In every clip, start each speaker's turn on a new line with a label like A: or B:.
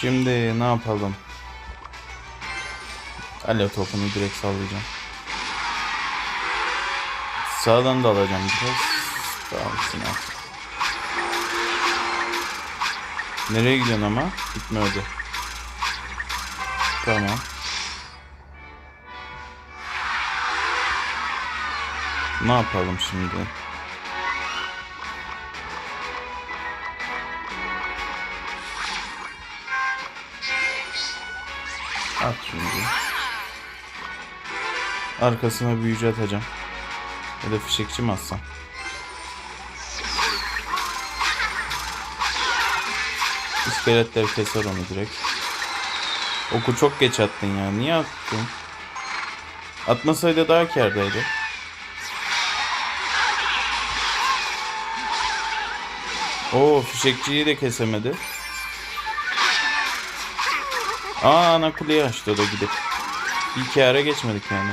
A: Şimdi ne yapalım? Alo topunu direkt sallayacağım. Sağdan da alacağım biraz. Dağılsın artık. Nereye gidiyorsun ama? Gitmedi. Tamam. Ne yapalım şimdi? At şimdi. Arkasına büyücü atacağım. Ya da fişekçi mi atsam? İskeletler keser onu direkt. Oku çok geç attın ya. Niye attın? Atmasaydı daha kârdaydı. Oo fişekçiyi de kesemedi. Aa ana kuleyi açtı da gidip. İyi kâra geçmedik yani.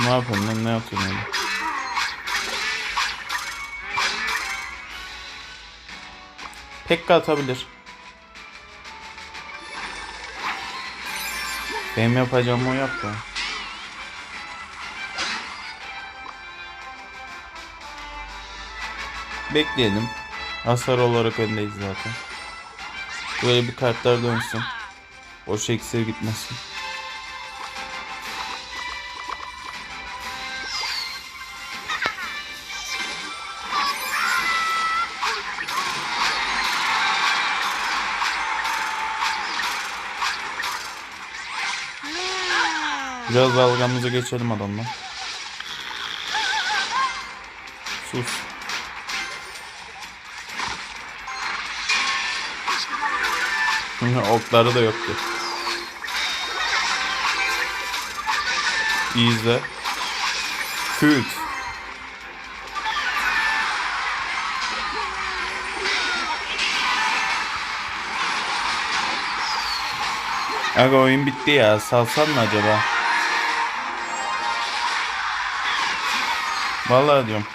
A: Ne yapayım lan ne yapayım öyle? Pekka atabilir. Benim yapacağım o yap Bekleyelim. Hasar olarak öndeyiz zaten. Böyle bir kartlar dönsün. Boş eksiğe gitmesin. Biraz dalgamızı geçelim adamla. Sus. Okları da yoktu. İyi izle. Küt. Aga oyun bitti ya. Salsan mı acaba? Vallahi diyorum.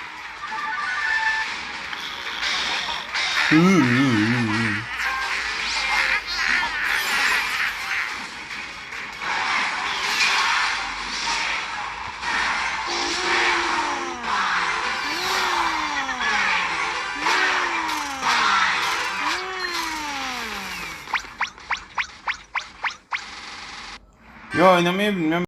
A: Yo oynamayı bilmiyorum.